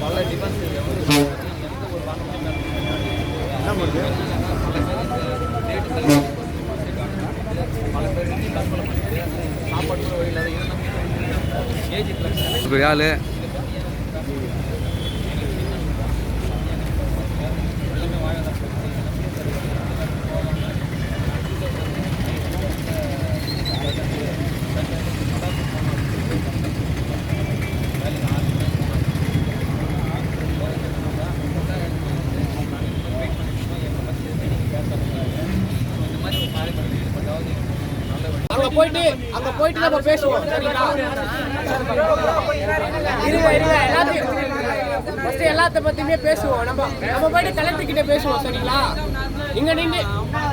பல டிஃபென்ஸ் சாப்பாடு கூட வழி இல்லாத ஏஜ் ஃபிளக்ஸ் அங்க போயிட்டு அங்க போயிட்டு நம்ம பேசுவோம். சரிங்களா? இருங்க இருங்க எல்லாத்தையும். ஃபர்ஸ்ட் எல்லாத்த பத்தியுமே பேசுவோம். நம்ம நம்ம போயிட்டு கலெக்டர் கிட்ட பேசுவோம் சரிங்களா? இங்க நின்று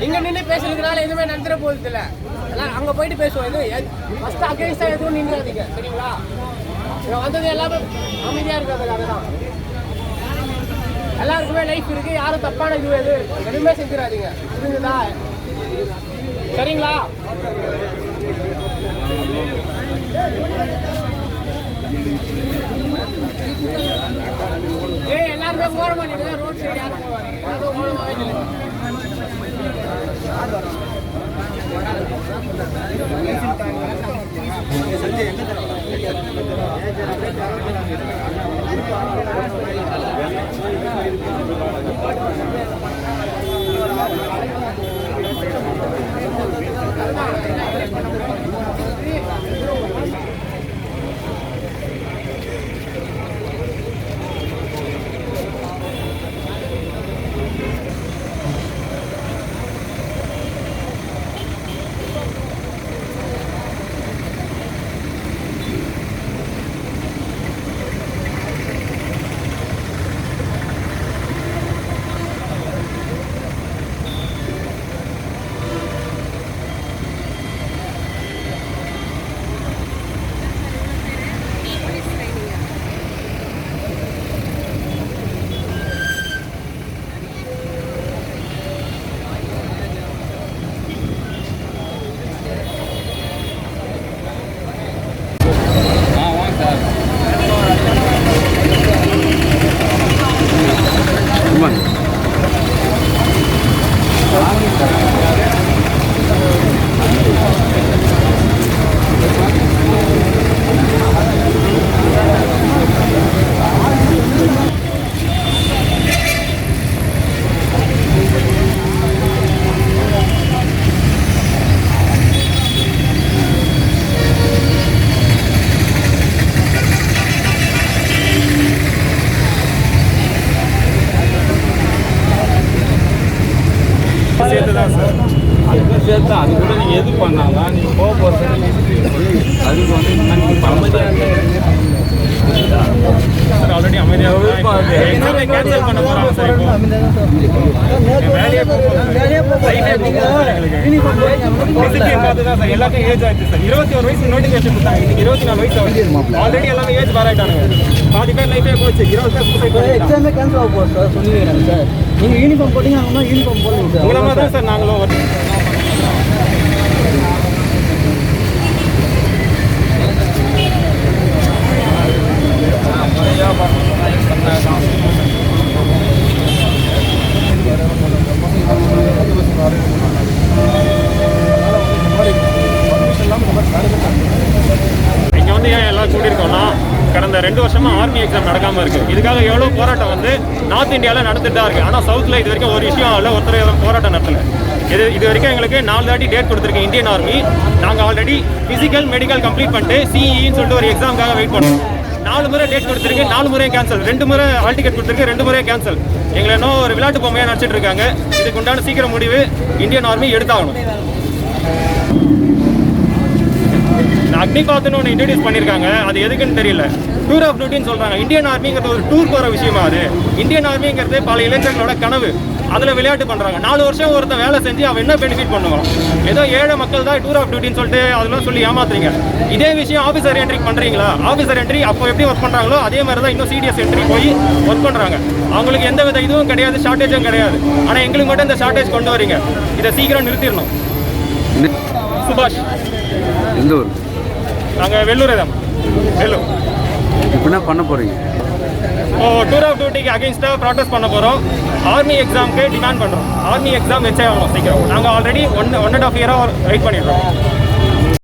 இங்க நின்று பேசுறதுனால எதுவுமே நடந்துட போகுது இல்ல. எல்லாம் அங்க போயிட்டு பேசுவோம். எதுவும் ஃபர்ஸ்ட் அகேன்ஸ்டா எதுவும் நின்றாதீங்க சரிங்களா? இங்க வந்தது எல்லாமே அமைதியா இருக்கிறதுக்காக தான் எல்லாருக்குமே லைஃப் இருக்கு. யாரும் தப்பான இது எது எதுவுமே செஞ்சிடாதீங்க. புரிஞ்சுதா? சரிங்களா? எல்லாருமே ஓரமா நின்று ரோட் சைடு யாரும் போவாங்க யாரும் ஓரமாவே நில்லுங்க. உமன் சேர்த்து தான் சார் அதுக்கும் சேர்த்து அது கூட நீங்கள் எது பண்ணாலும் நீங்கள் போக போகிறது அதுக்கு வந்து நீங்கள் அமைதியாக சார் ஆல்ரெடி அமைதியாக எக்ஸாமே கேன்சல் பண்ண போகிறாங்க சார் இப்போ. எல்லாத்தையும் ஏஜ் ஆயிடுச்சு சார். இருபத்தி ஒரு வயசு நோட்டிஃபிகேஷன் கொடுத்தாங்க. இன்னைக்கு இருபத்தி நாலு வயசு ஆகுது. ஆல்ரெடி எல்லாமே ஏஜ் பாராட்டானுங்க பாதி பேர் லைஃபே போச்சு. இருபது பேர் சூசைட் பண்ணிட்டாங்க. எக்ஸாமே கேன்சல் ஆக போகுது சார். சொல்லிடுறேன் சார்? நீங்கள் யூனிஃபார்ம் போட்டீங்க அவங்க யூனிஃபார்ம் சார். தான் சார் நாங்களும் கடந்த ரெண்டு வருஷமா ஆர்மி எக்ஸாம் நடக்காம இருக்கு. இதுக்காக எவ்வளவு போராட்டம் வந்து நார்த் இந்தியாவில் நடந்துட்டு தான் இருக்கு. ஆனா சவுத்ல இது வரைக்கும் ஒரு விஷயம் இல்லை ஒருத்தர் எதுவும் போராட்டம் நடத்தல. இது இது வரைக்கும் எங்களுக்கு நாலு தாட்டி டேட் கொடுத்துருக்கு இந்தியன் ஆர்மி நாங்கள் ஆல்ரெடி ஃபிசிக்கல் மெடிக்கல் கம்ப்ளீட் பண்ணிட்டு சிஇன்னு சொல்லிட்டு ஒரு எக்ஸாமுக்காக வெயிட் பண்ணோம். நாலு முறை டேட் கொடுத்துருக்கு நாலு முறை கேன்சல் ரெண்டு முறை ஹால் டிக்கெட் கொடுத்துருக்கு ரெண்டு முறை கேன்சல் எங்களை இன்னும் ஒரு விளையாட்டு பொம்மையாக நினச்சிட்டு இருக்காங்க. இதுக்கு உண்டான சீக்கிரம் முடிவு இந்தியன் ஆர்மி எடுத்தாகணும். அக்னிகாத்னு ஒன்று இன்ட்ரடியூஸ் பண்ணியிருக்காங்க அது எதுக்குன்னு தெரியல. டூர் ஆஃப் டியூட்டின்னு சொல்கிறாங்க இந்தியன் ஆர்மிங்கிறது ஒரு டூர் போகிற விஷயமா அது? இந்தியன் ஆர்மிங்கிறது பல இளைஞர்களோட கனவு. அதில் விளையாட்டு பண்ணுறாங்க நாலு வருஷம் ஒருத்தன் வேலை செஞ்சு அவன் என்ன பெனிஃபிட் பண்ணுவான்? ஏதோ ஏழை மக்கள் தான் டூர் ஆஃப் டியூட்டின்னு சொல்லிட்டு அதெல்லாம் சொல்லி ஏமாத்துறீங்க. இதே விஷயம் ஆஃபீஸர் என்ட்ரி பண்ணுறீங்களா ஆஃபீஸர் என்ட்ரி அப்போ எப்படி ஒர்க் பண்ணுறாங்களோ அதே மாதிரி தான் இன்னும் சிடிஎஸ் என்ட்ரி போய் ஒர்க் பண்ணுறாங்க அவங்களுக்கு எந்த வித இதுவும் கிடையாது ஷார்ட்டேஜும் கிடையாது. ஆனால் எங்களுக்கு மட்டும் இந்த ஷார்ட்டேஜ் கொண்டு வரீங்க. இதை சீக்கிரம் நிறுத்திடணும். சுபாஷ். எந்த ஊர்? நாங்கள் வெள்ளூர் தான். வெள்ளூர். இப்போ என்ன பண்ண போகிறீங்க இப்போ டூர் ஆஃப் டியூட்டிக்கு அகேன்ஸ்டாக ப்ராட்டஸ்ட் பண்ண போகிறோம் ஆர்மி எக்ஸாம்க்கு டிமாண்ட் பண்ணுறோம் ஆர்மி எக்ஸாம் வச்சே ஆகணும் சீக்கிரம். நாங்கள் already one one and half இயராக wait பண்ணிடுறோம்